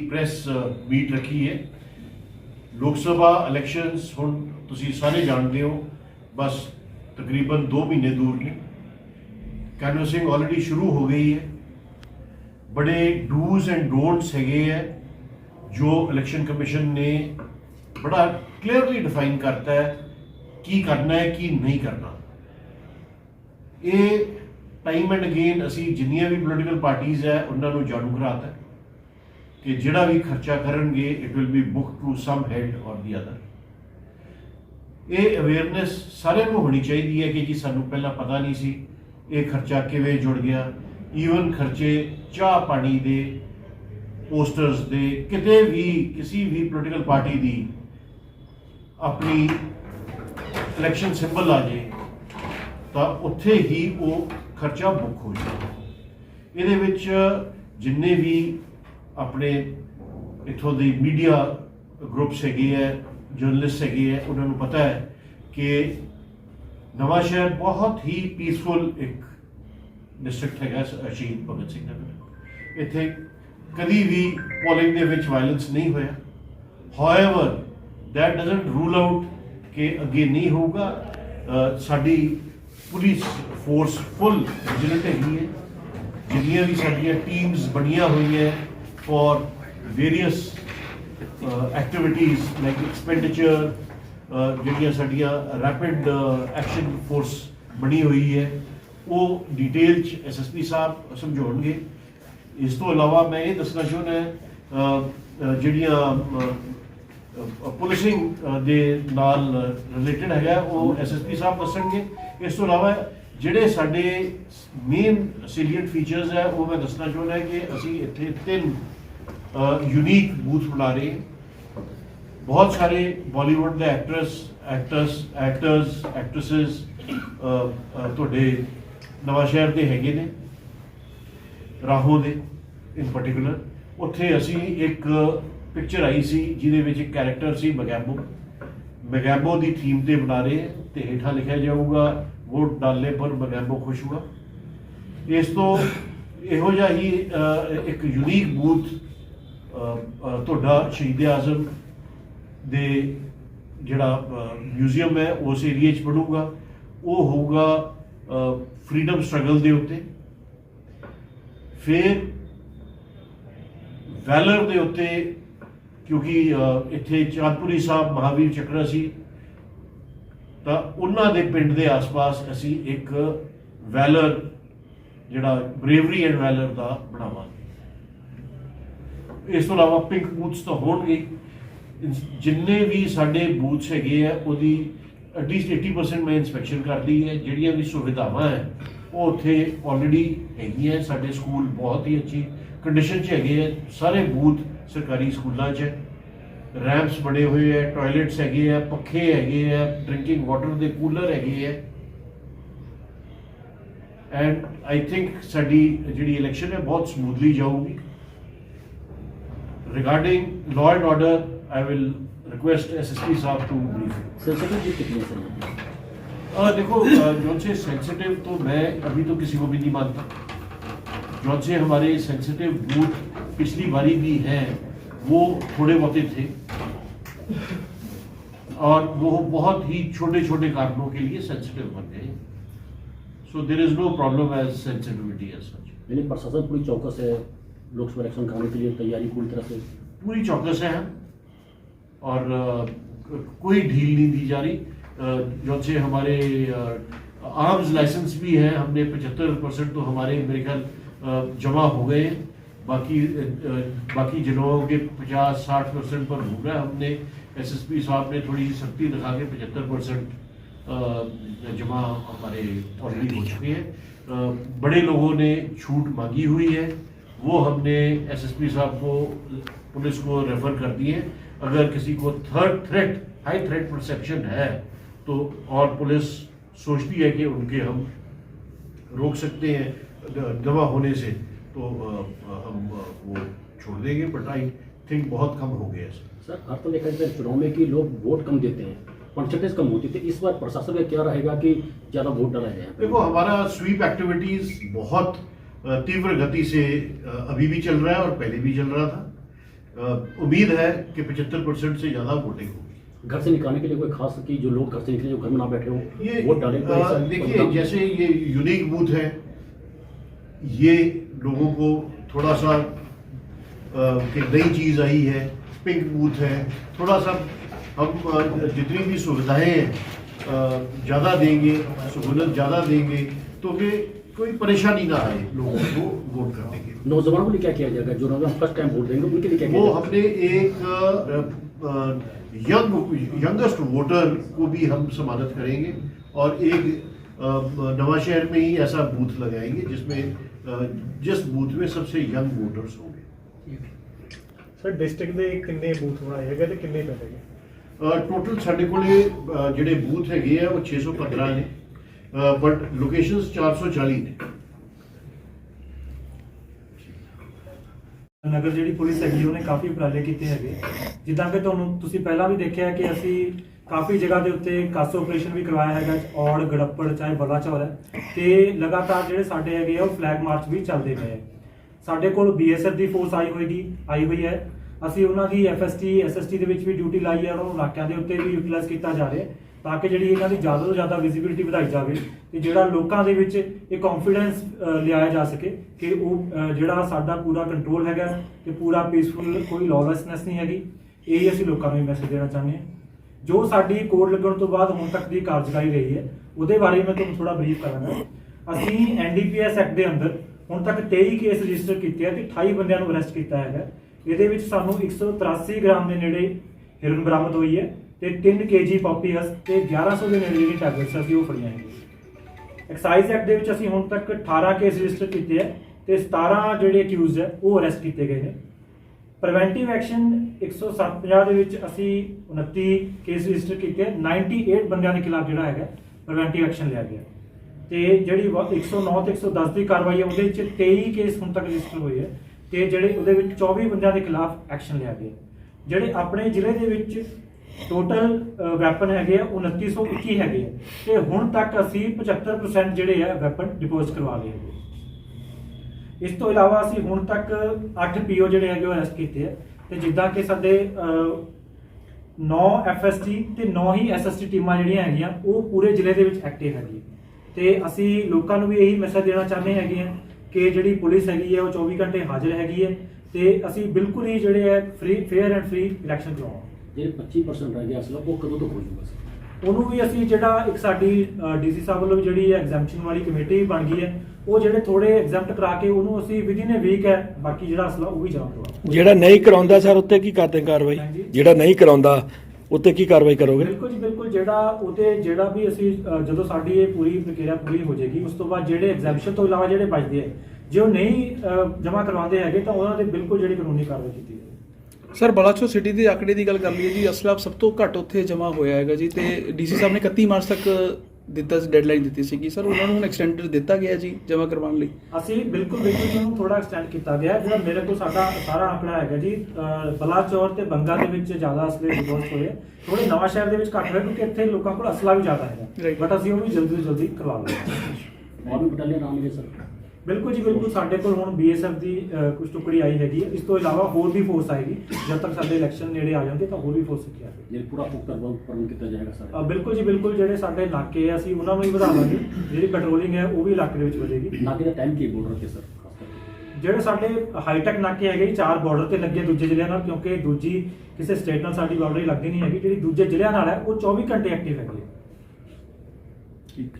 Press meat ਰੱਖੀ ਹੈ। ਲੋਕ ਸਭਾ ਇਲੈਕਸ਼ਨਸ ਹੁਣ ਤੁਸੀਂ ਸਾਰੇ ਜਾਣਦੇ ਹੋ, ਬਸ ਤਕਰੀਬਨ 2 ਮਹੀਨੇ ਦੂਰ ਨੇ। ਕੈਨਵਸਿੰਗ ਆਲਰੇਡੀ ਸ਼ੁਰੂ ਹੋ ਗਈ ਹੈ। ਬੜੇ ਡੂਜ਼ ਐਂਡ ਡੋਨਟਸ ਹੈਗੇ ਹੈ, ਜੋ ਇਲੈਕਸ਼ਨ ਕਮਿਸ਼ਨ ਨੇ ਬੜਾ ਕਲੀਅਰਲੀ ਡਿਫਾਈਨ ਕਰਤਾ ਹੈ, ਕੀ ਕਰਨਾ ਹੈ, ਕੀ ਨਹੀਂ ਕਰਨਾ। ਇਹ ਟਾਈਮ ਐਂਡ ਅਗੇਨ ਅਸੀਂ ਜਿੰਨੀਆਂ ਵੀ ਪੋਲੀਟੀਕਲ ਪਾਰਟੀਆਂ ਹੈ, ਉਹਨਾਂ ਨੂੰ ਜਾਣੂ ਕਰਾਤਾ ਹੈ। ਕਿ ਜਿਹੜਾ ਵੀ ਖਰਚਾ ਕਰਨਗੇ it will be book to some head or the other ਇਹ ਅਵੇਅਰਨੈਸ ਸਾਰਿਆਂ ਨੂੰ ਹੋਣੀ ਚਾਹੀਦੀ ਹੈ ਕਿ ਜੀ ਸਾਨੂੰ ਪਹਿਲਾਂ ਪਤਾ ਨਹੀਂ ਸੀ ਇਹ ਖਰਚਾ ਕਿਵੇਂ ਜੁੜ ਗਿਆ। ਈਵਨ ਖਰਚੇ ਚਾਹ ਪਾਣੀ ਦੇ ਪੋਸਟਰਸ ਦੇ, ਕਿਤੇ ਵੀ ਕਿਸੇ ਵੀ ਪੋਲੀਟੀਕਲ ਪਾਰਟੀ ਦੀ ਆਪਣੀ ਇਲੈਕਸ਼ਨ ਸਿੰਬਲ ਆ ਜੇ, ਤਾਂ ਉੱਥੇ ਹੀ ਉਹ ਖਰਚਾ ਬੁੱਕ ਹੋ ਜਾਂਦਾ ਇਹਦੇ ਵਿੱਚ ਜਿੰਨੇ ਵੀ ਆਪਣੇ ਇਥੋਂ ਦੀ ਮੀਡੀਆ ਗਰੁੱਪਸ ਹੈਗੇ ਹੈ ਜਰਨਲਿਸਟ ਹੈਗੇ ਹੈ, ਉਹਨਾਂ ਨੂੰ ਪਤਾ ਹੈ ਕਿ ਨਵਾਂ ਸ਼ਹਿਰ ਬਹੁਤ ਹੀ ਪੀਸਫੁਲ ਇੱਕ ਡਿਸਟ੍ਰਿਕਟ ਹੈਗਾ ਸ਼ਹੀਦ ਭਗਤ ਸਿੰਘ ਨਗਰ। ਇੱਥੇ ਕਦੀ ਵੀ ਪੋਲਿੰਗ ਦੇ ਵਿੱਚ ਵਾਇਲੈਂਸ ਨਹੀਂ ਹੋਇਆ। However that doesn't rule out ਕਿ ਅੱਗੇ ਨਹੀਂ ਹੋਊਗਾ। ਸਾਡੀ ਪੁਲਿਸ ਫੋਰਸ ਫੁੱਲ ਵਿਜੀਲੈਂਟ ਹੈਗੀ ਹੈ। ਜਿੰਨੀਆਂ ਵੀ ਸਾਡੀਆਂ ਟੀਮਸ ਬਣੀਆਂ ਹੋਈਆਂ for various activities like expenditure ਜਿਹੜੀਆਂ ਸਾਡੀਆਂ ਰੈਪਿਡ ਐਕਸ਼ਨ ਫੋਰਸ ਬਣੀ ਹੋਈ ਹੈ ਉਹ ਡਿਟੇਲ ਚ ਐਸਐਸਪੀ ਸਾਹਿਬ ਸਮਝਾਉਣਗੇ। ਇਸ ਤੋਂ ਇਲਾਵਾ ਮੈਂ ਇਹ ਦੱਸਣਾ ਚਾਹੁੰਦਾ ਅ, ਅ, ਜਿਹੜੀਆਂ ਅ, ਪੁਲਿਸਿੰਗ ਦੇ ਨਾਲ ਰਿਲੇਟਡ ਹੈਗਾ ਉਹ ਐਸਐਸਪੀ ਸਾਹਿਬ ਦੱਸਣਗੇ। ਇਸ ਤੋਂ ਇਲਾਵਾ ਜਿਹੜੇ ਸਾਡੇ ਮੇਨ ਸਿਲੀਅੰਟ ਫੀਚਰਸ ਹੈ ਉਹ ਮੈਂ ਦੱਸਣਾ ਚਾਹੁੰਦਾ ਕਿ ਅਸੀਂ ਇੱਥੇ ਤਿੰਨ ਯੂਨੀਕ ਬੂਥ ਬਣਾ ਰਹੇ ਹਾਂ। ਬਹੁਤ ਸਾਰੇ ਬਾਲੀਵੁੱਡ ਦੇ ਐਕਟਰਸ ਐਕਟਰਸ ਐਕਟਰਸ ਐਕਟ੍ਰੈਸਸ ਤੁਹਾਡੇ ਨਵਾਂ ਸ਼ਹਿਰ ਦੇ ਹੈਗੇ ਨੇ, ਰਾਹੋਂ ਦੇ ਇਨ ਪਾਰਟਿਕੂਲਰ ਉੱਥੇ ਅਸੀਂ ਇੱਕ ਪਿਕਚਰ ਆਈ ਸੀ, ਜਿਹਦੇ ਵਿੱਚ ਇੱਕ ਕੈਰੈਕਟਰ ਸੀ ਮਗੈਬੋ ਮਗੈਬੋ ਦੀ ਥੀਮ ਤੇ ਬਣਾ ਰਹੇ ਹਾਂ ਤੇ ਹੇਠਾਂ ਲਿਖਿਆ ਜਾਊਗਾ, ਵੋਟ ਡਾਲਨੇ ਪਰ ਮਗੈਬੋ ਖੁਸ਼ ਹੁਆ। ਇਸ ਤੋਂ ਇਹੋ ਜਿਹਾ ਹੀ ਇੱਕ ਯੂਨੀਕ ਬੂਥ ਤੁਹਾਡਾ ਸ਼ਹੀਦ ਆਜ਼ਮ ਦੇ ਜਿਹੜਾ ਮਿਊਜ਼ੀਅਮ ਹੈ, ਉਸ ਏਰੀਆ 'ਚ ਬਣੂਗਾ। ਉਹ ਹੋਊਗਾ ਫਰੀडम ਸਟਰਗਲ ਦੇ ਉੱਤੇ। ਫਿਰ ਵੈਲਰ ਦੇ ਉੱਤੇ, ਕਿਉਂਕਿ ਇੱਥੇ ਚਾਂਦਪੁਰੀ ਸਾਹਿਬ, ਮਹਾਵੀਰ ਚੱਕਰਾ ਸੀ। ਤਾਂ ਉਹਨਾਂ ਦੇ ਪਿੰਡ ਦੇ ਆਸ-ਪਾਸ ਅਸੀਂ ਇੱਕ ਵੈਲਰ ਜਿਹੜਾ ਬਰੇਵਰੀ ਐਂਡ ਵੈਲਰ ਦਾ ਬਣਾਵਾਂਗੇ। ਇਸ ਤੋਂ ਇਲਾਵਾ ਪਿੰਕ ਬੂਥਸ ਤਾਂ ਹੋਣਗੇ। ਜਿੰਨੇ ਵੀ ਸਾਡੇ ਬੂਥਸ ਹੈਗੇ ਆ, ਉਹਦੀ ਐਟਲੀਸਟ 80% ਮੈਂ ਇਨਸਪੈਕਸ਼ਨ ਕਰਦੀ ਹੈ। ਜਿਹੜੀਆਂ ਵੀ ਸੁਵਿਧਾਵਾਂ ਹੈ, ਉਹ ਉੱਥੇ ਆਲਰੇਡੀ ਹੈਗੀਆਂ ਸਾਡੇ ਸਕੂਲ ਬਹੁਤ ਹੀ ਅੱਛੀ ਕੰਡੀਸ਼ਨ 'ਚ ਹੈਗੇ ਆ। ਸਾਰੇ ਬੂਥ ਸਰਕਾਰੀ ਸਕੂਲਾਂ 'ਚ ਰੈਂਪਸ ਬਣੇ ਹੋਏ ਹੈ ਟਾਇਲਟਸ ਹੈਗੇ ਆ, ਪੱਖੇ ਹੈਗੇ ਆ ਡਰਿੰਕਿੰਗ ਵਾਟਰ ਦੇ ਕੂਲਰ ਹੈਗੇ ਆ। ਐਂਡ ਆਈ ਥਿੰਕ ਸਾਡੀ ਜਿਹੜੀ ਇਲੈਕਸ਼ਨ ਹੈ, ਬਹੁਤ ਸਮੂਥਲੀ ਜਾਊਗੀ। Regarding law and order I will request SSP साहब टू ब्रीफ सेंसिटिव जी कितने सर? देखो जो से सेंसिटिव तो मैं अभी तो किसी को भी नहीं मानता। जो से हमारे सेंसिटिव बूथ पिछली बारी भी हैं वो थोड़े बहुत थे। और वो बहुत ही छोटे छोटे कारणों के लिए सेंसिटिव बन। गए so there is no problem as sensitivity as such यानी प्रशासन पूरी चौकस है। लोकसभा इलेक्शन कराने के लिए तैयारी पूरी तरह से पूरी चौकस है और कोई ढील नहीं दी जा रही। जो से हमारे आर्म्स लाइसेंस भी है, हमने पचहत्तर परसेंट तो हमारे, मेरे ख्याल जमा हो गए हैं। बाकी बाकी जिलों के पचास साठ परसेंट पर हो गया हमने एसएसपी साहब ने थोड़ी सी सख्ती दिखा के पचहत्तर परसेंट जमा हमारे ऑलरेडी हो चुके हैं। बड़े लोगों ने छूट मांगी हुई है। वो हमने एसएसपी साहब को पुलिस को रेफर कर दिए। अगर किसी को third threat high threat perception है तो और पुलिस सोचती है कि उनके हम रोक सकते हैं दवा होने से। तो हम वो छोड़ देंगे बट आई थिंक बहुत कम हो गया है। सर हर तो देखा जाए चुनाव में कि लोग वोट कम देते हैं परसेंटेज कम होती है तो इस बार प्रशासन का क्या रहेगा कि ज़्यादा वोट डाला जाए? देखो हमारा स्वीप एक्टिविटीज़ बहुत तीव्र गति से अभी भी चल रहा है और पहले भी चल रहा था। उम्मीद है कि 75 परसेंट से ज़्यादा वोटिंग होगी। घर से निकालने के लिए कोई खास की जो लोग घर से निकले जो घर में ना बैठे हो ये वोट डाले देखिए जैसे ये यूनिक बूथ है ये लोगों को थोड़ा सा नई चीज़ आई है पिंक बूथ है थोड़ा सा हम जितनी भी सुविधाएँ ज़्यादा देंगे सहूलत ज़्यादा देंगे तो कि कोई परेशानी ना आए लोगों को वोट करने के लिए नौजवानों के लिए क्या किया जाएगा जो नौजवान फर्स्ट टाइम वोट देंगे उनके लिए क्या वो किया जाएगा हमने एक यंग यंगेस्ट वोटर को भी हम समानत करेंगे और एक अ, नवा शहर में ही ऐसा बूथ लगाएंगे जिसमें अ, जिस बूथ में सबसे यंग वोटर्स होंगे ਸਰ ਡਿਸਟ੍ਰਿਕਟ ਦੇ ਕਿੰਨੇ ਬੂਥ ਬਣਾਏ ਹੈਗੇ ਤੇ ਕਿੰਨੇ ਪਿੰਡ ਹੈਗੇ ਟੋਟਲ ਸਾਡੇ ਕੋਲੇ ਅ, ਜਿਹੜੇ ਬੂਥ ਹੈਗੇ ਆ ਉਹ 615 ਨੇ ਬਟ ਲੋਕੇਸ਼ਨਸ 440 ਨੇ। ਨਗਰ ਜਿਹੜੀ ਪੁਲਿਸ ਹੈਗੀ, ਉਹਨੇ ਕਾਫੀ ਉਪਰਾਲੇ ਕੀਤੇ ਹੈਗੇ। ਜਿੱਦਾਂ ਕਿ ਤੁਹਾਨੂੰ ਤੁਸੀਂ ਪਹਿਲਾਂ ਵੀ ਦੇਖਿਆ ਕਿ ਅਸੀਂ ਕਾਫੀ ਜਗ੍ਹਾ ਦੇ ਉੱਤੇ ਕਾਸ ਆਪਰੇਸ਼ਨ ਵੀ ਕਰਵਾਇਆ ਹੈਗਾ, ਔੜ, ਗੜੱਪੜ, ਚਾਹੇ ਬਲਾਚੌਰ ਹੈ। ਤੇ ਲਗਾਤਾਰ ਜਿਹੜੇ ਸਾਡੇ ਹੈਗੇ ਆ, ਉਹ ਫਲੈਗ ਮਾਰਚ ਵੀ ਚੱਲਦੇ ਪਏ ਸਾਡੇ ਕੋਲ ਬੀਐਸਐਫ ਦੀ ਫੋਰਸ ਆਈ ਹੋਏਗੀ, ਆਈ ਹੋਈ ਹੈ। ਅਸੀਂ ਉਹਨਾਂ ਦੀ ਐਫਐਸਟੀ ਐਸਐਸਟੀ ਦੇ ਵਿੱਚ ਵੀ ਡਿਊਟੀ ਲਾਈ ਹੈ, ਉਹਨਾਂ ਨੂੰ ਇਲਾਕਿਆਂ ਦੇ ਉੱਤੇ ਵੀ ਯੂਟਿਲਾਈਜ਼ ਕੀਤਾ ਜਾ ਰਿਹਾ ਤਾਂ ਕਿ ਜਿਹੜੀ ਇਹਨਾਂ ਦੀ ਜ਼ਿਆਦਾ ਤੋਂ ਜ਼ਿਆਦਾ ਵਿਜ਼ਿਬਿਲਿਟੀ ਵਧਾਈ ਜਾਵੇ ਤੇ ਜਿਹੜਾ ਲੋਕਾਂ ਦੇ ਵਿੱਚ ਇਹ ਕੌਨਫੀਡੈਂਸ ਲਿਆਇਆ ਜਾ ਸਕੇ ਕਿ ਉਹ ਜਿਹੜਾ ਸਾਡਾ ਪੂਰਾ ਕੰਟਰੋਲ ਹੈਗਾ ਤੇ ਪੂਰਾ ਪੀਸਫੁਲ ਕੋਈ ਲੌਲੈਸਨੈਸ ਨਹੀਂ ਹੈਗੀ। ਇਹ ਹੀ ਅਸੀਂ ਲੋਕਾਂ ਨੂੰ ਮੈਸੇਜ ਦੇਣਾ ਚਾਹੁੰਦੇ ਹਾਂ। ਜੋ ਸਾਡੀ ਕੋਡ ਲੱਗਣ ਤੋਂ ਬਾਅਦ ਹੁਣ ਤੱਕ ਦੀ ਕਾਰਜਕਾਰੀ ਰਹੀ ਹੈ, ਉਹਦੇ ਬਾਰੇ ਮੈਂ ਤੁਹਾਨੂੰ ਥੋੜਾ ਬਰੀਫ ਕਰਾਂਗਾ। ਅਸੀਂ ਐਨਡੀਪੀਐਸ ਐਕਟ ਦੇ ਅੰਦਰ ਹੁਣ ਤੱਕ 23 ਕੇਸ ਰਜਿਸਟਰ ਕੀਤੇ ਆ ਤੇ 28 ਬੰਦਿਆਂ ਨੂੰ ਅਰੈਸਟ ਕੀਤਾ ਹੈਗਾ। ਇਹਦੇ ਵਿੱਚ ਸਾਨੂੰ 183 ਗ੍ਰਾਮ ਦੇ ਨੇੜੇ ਹਿਰਨ ਬਰਾਮਦ ਹੋਈ ਹੈ। ਤੇ 3 ਕੇਜੀ ਪੌਪੀ ਹਸ ਤੇ 1100 ਦੇ ਨੇੜੇ ਜਿਹੜੀ ਟੈਬਲੇਟਸ ਅਸੀਂ ਉਹ ਫੜੀਆਂ ਹੈਗੀਆਂ। ਐਕਸਾਈਜ਼ ਐਕਟ ਦੇ ਵਿੱਚ ਅਸੀਂ ਹੁਣ ਤੱਕ 18 ਕੇਸ ਰਜਿਸਟਰ ਕੀਤੇ ਹੈ ਤੇ 17 ਜਿਹੜੇ ਅਕਿਊਜ਼ਡ ਹੈ ਉਹ ਅਰੈਸਟ ਕੀਤੇ ਗਏ ਨੇ। ਪ੍ਰੀਵੈਂਟਿਵ ਐਕਸ਼ਨ 150 ਦੇ ਵਿੱਚ ਅਸੀਂ 29 ਕੇਸ ਰਜਿਸਟਰ ਕੀਤੇ ਆ 98 ਬੰਦਿਆਂ ਦੇ ਖਿਲਾਫ ਜਿਹੜਾ ਹੈਗਾ ਪ੍ਰੀਵੈਂਟਿਵ ਐਕਸ਼ਨ ਲਿਆ ਗਿਆ। ਤੇ ਜਿਹੜੀ ਵ- 109 ਤੇ 110 ਦੀ ਕਾਰਵਾਈ ਹੈ ਉਹਦੇ ਵਿੱਚ 23 ਕੇਸ ਹੁਣ ਤੱਕ ਰਜਿਸਟਰ ਹੋਏ ਹੈ ਤੇ ਜਿਹੜੇ ਉਹਦੇ ਵਿੱਚ 24 ਬੰਦਿਆਂ ਦੇ ਖਿਲਾਫ ਐਕਸ਼ਨ ਲਿਆ ਗਿਆ। ਜਿਹੜੇ ਆਪਣੇ ਜ਼ਿਲ੍ਹੇ ਦੇ ਵਿੱਚ ਟੋਟਲ ਵੈਪਨ ਹੈਗੇ ਆ 2921 ਹੈਗੇ ਆ। ਤੇ ਹੁਣ ਤੱਕ ਅਸੀਂ 75% ਜਿਹੜੇ ਆ ਵੈਪਨ ਡਿਪੋਜ਼ਿਟ ਕਰਵਾ ਲਏ ਹੈਗੇ ਇਸ ਤੋਂ ਇਲਾਵਾ ਅਸੀਂ ਹੁਣ ਤੱਕ 8 ਪੀਓ ਜਿਹੜੇ ਹੈਗੇ ਉਹ ਅਰੈਸਟ ਕੀਤੇ ਆ। ਤੇ ਜਿੱਦਾਂ ਕਿ ਸਾਡੇ 9 ਐਫਐਸਟੀ ਤੇ 9 ਹੀ ਐਸਐਸਟੀ ਟੀਮਾਂ ਜਿਹੜੀਆਂ ਹੈਗੀਆਂ, ਉਹ ਪੂਰੇ ਜ਼ਿਲ੍ਹੇ ਦੇ ਵਿੱਚ ਐਕਟਿਵ ਹੈਗੀ ਤੇ ਅਸੀਂ ਲੋਕਾਂ ਨੂੰ ਵੀ ਇਹੀ ਮੈਸੇਜ ਦੇਣਾ ਚਾਹੁੰਦੇ ਹੈਗੇ ਆ ਕਿ ਜਿਹੜੀ ਪੁਲਿਸ ਹੈਗੀ ਹੈ ਉਹ 24 ਘੰਟੇ ਹਾਜ਼ਰ ਹੈਗੀ ਹੈ ਤੇ ਅਸੀਂ ਬਿਲਕੁਲ ਹੀ ਜਿਹੜੇ ਹੈ free fair and free election ਕਰਵਾਵਾਂਗੇ ਜਿਹੜੇ 25% ਰਹਿ ਗਿਆ ਅਸਲਾ ਉਹ ਕਦੋਂ ਤੱਕ ਹੋ ਜਾਊਗਾ ਸਰ ਉਹਨੂੰ ਵੀ ਅਸੀਂ ਜਿਹੜਾ ਇੱਕ ਸਾਡੀ ਡੀਸੀ ਸਾਹਿਬ ਵੱਲੋਂ ਵੀ ਜਿਹੜੀ ਐਗਜ਼ੈਂਪਸ਼ਨ ਵਾਲੀ ਕਮੇਟੀ ਵੀ ਬਣ ਗਈ ਹੈ ਉਹ ਜਿਹੜੇ ਥੋੜੇ ਐਗਜ਼ੈਂਪਟ ਕਰਾ ਕੇ ਉਹਨੂੰ ਅਸੀਂ ਵਿਦਿਨ ਅ ਵੀਕ ਹੈ ਬਾਕੀ ਜਿਹੜਾ ਅਸਲਾ ਉਹ ਵੀ ਜਮ੍ਹਾਂ ਕਰਵਾ ਜਿਹੜਾ ਨਹੀਂ ਕਰਾਉਂਦਾ ਸਰ ਉੱਤੇ ਕੀ ਕਰਦੇ ਕਾਰਵਾਈ। ਜਿਹੜਾ ਨਹੀਂ ਕਰਾਉਂਦਾ ਉੱਤੇ ਕੀ ਕਾਰਵਾਈ ਕਰੋਗੇ? ਬਿਲਕੁਲ ਜੀ ਬਿਲਕੁਲ ਜਿਹੜਾ ਉਹਤੇ ਜਿਹੜਾ ਵੀ ਅਸੀਂ ਜਦੋਂ ਸਾਡੀ ਇਹ ਪੂਰੀ ਪ੍ਰਕਿਰਿਆ ਪੂਰੀ ਹੋ ਜਾਏਗੀ ਉਸ ਤੋਂ ਬਾਅਦ ਜਿਹੜੇ ਐਗਜ਼ੈਂਪਸ਼ਨ ਤੋਂ ਇਲਾਵਾ ਜਿਹੜੇ ਬਚਦੇ ਆ ਜੇ ਉਹ ਨਹੀਂ ਜਮ੍ਹਾਂ ਕਰਵਾਉਂਦੇ ਹੈਗੇ ਤਾਂ ਉਹਨਾਂ ਤੇ ਬਿਲਕੁਲ ਜਿਹੜੀ ਕਾਨੂੰਨੀ ਕਾਰਵਾਈ ਕੀਤੀ ਜਾਏਗੀ। ਸਰ ਬਲਾਚੋ ਸਿਟੀ ਦੇ ਆਕੜੇ ਦੀ ਗੱਲ ਕਰ ਲਈਏ ਜੀ ਅਸਲਾਬ ਸਭ ਤੋਂ ਘੱਟ ਉੱਥੇ ਜਮ੍ਹਾਂ ਹੋਇਆ ਹੈਗਾ ਜੀ ਤੇ ਡੀਸੀ ਸਾਹਿਬ ਨੇ 31 ਮਾਰਚ ਤੱਕ ਦਿੱਤਾ ਸੀ ਡੈਡਲਾਈਨ ਦਿੱਤੀ ਸੀ ਕਿ ਸਰ ਉਹਨਾਂ ਨੂੰ ਹੁਣ ਐਕਸਟੈਂਡ ਦਿੱਤਾ ਗਿਆ ਜੀ ਜਮ੍ਹਾਂ ਕਰਵਾਉਣ ਲਈ। ਅਸੀਂ ਬਿਲਕੁਲ ਬਿਲਕੁਲ ਇਹਨੂੰ ਥੋੜਾ ਐਕਸਟੈਂਡ ਕੀਤਾ ਗਿਆ। ਜਿਹੜਾ ਮੇਰੇ ਕੋਲ ਸਾਡਾ ਸਾਰਾ ਆંકੜਾ ਹੈਗਾ ਜੀ ਅਹ ਤੇ ਬੰਗਾ ਦੇ ਵਿੱਚ ਜ਼ਿਆਦਾ ਅਸਲੇ ਡਿਵੋਰਸ ਹੋਏ। ਥੋੜੇ ਨਵਾਂ ਸ਼ਹਿਰ ਦੇ ਵਿੱਚ ਘੱਟ ਹੋਏ ਕਿਉਂਕਿ ਇੱਥੇ ਲੋਕਾਂ ਕੋਲ ਅਸਲਾ ਵੀ ਜ਼ਿਆਦਾ ਹੈਗਾ। ਬਟ ਅਸੀਂ ਉਹ ਵੀ ਜਲਦੀ ਜਲਦੀ ਕਰਵਾ ਲਵਾਂਗੇ। ਮੌਰਨੀ ਬਟਾਲੀਅਨ ਆਉਣਗੇ ਸਰ। ਬਿਲਕੁਲ ਜੀ ਬਿਲਕੁਲ ਸਾਡੇ ਕੋਲ ਹੁਣ ਬੀਐਸਐਫ ਦੀ ਕੁਝ ਟੁਕੜੀ ਆਈ ਹੈਗੀ ਇਸ ਤੋਂ ਇਲਾਵਾ ਹੋਰ ਵੀ ਫੋਰਸ ਆਏਗੀ। ਜਦ ਤੱਕ ਸਾਡੇ ਇਲੈਕਸ਼ਨ ਨੇੜੇ ਆ ਜਾਂਦੇ ਤਾਂ ਹੋਰ ਵੀ ਫੋਰਸ ਕੀ ਆਵੇ ਜੇ ਪੂਰਾ ਫੋਕਸ ਪਰਮ ਕੀਤਾ ਜਾਏਗਾ ਸਰ? ਬਿਲਕੁਲ ਜੀ ਬਿਲਕੁਲ ਜਿਹੜੇ ਸਾਡੇ ਨਾਕੇ ਆ ਅਸੀਂ ਉਹਨਾਂ ਨੂੰ ਹੀ ਵਧਾਵਾਂਗੇ। ਜਿਹੜੀ ਪੈਟਰੋਲਿੰਗ ਹੈ ਉਹ ਵੀ ਇਲਾਕੇ ਦੇ ਵਿੱਚ ਵਧੇਗੀ। ਨਾਕੇ ਦਾ ਟਾਈਮ ਕੀ ਬੋਲ ਰੱਖੇ ਸਰ? ਜਿਹੜੇ ਸਾਡੇ ਹਾਈਟੈਕ ਨਾਕੇ ਹੈਗੇ ਚਾਰ ਬਾਰਡਰ ਤੇ ਲੱਗੇ ਦੂਜੇ ਜ਼ਿਲ੍ਹਿਆਂ ਨਾਲ ਕਿਉਂਕਿ ਦੂਜੀ ਕਿਸੇ ਸਟੇਟ ਨਾਲ ਸਾਡੀ ਬਾਰਡਰ ਲੱਗਦੀ ਨਹੀਂ ਹੈਗੀ। ਜਿਹੜੀ ਦੂਜੇ ਜ਼ਿਲ੍ਹਿਆਂ ਨਾਲ ਹੈ ਉਹ 24 ਘੰਟੇ ਐਕਟਿਵ ਹੈਗੀ। ਠੀਕ।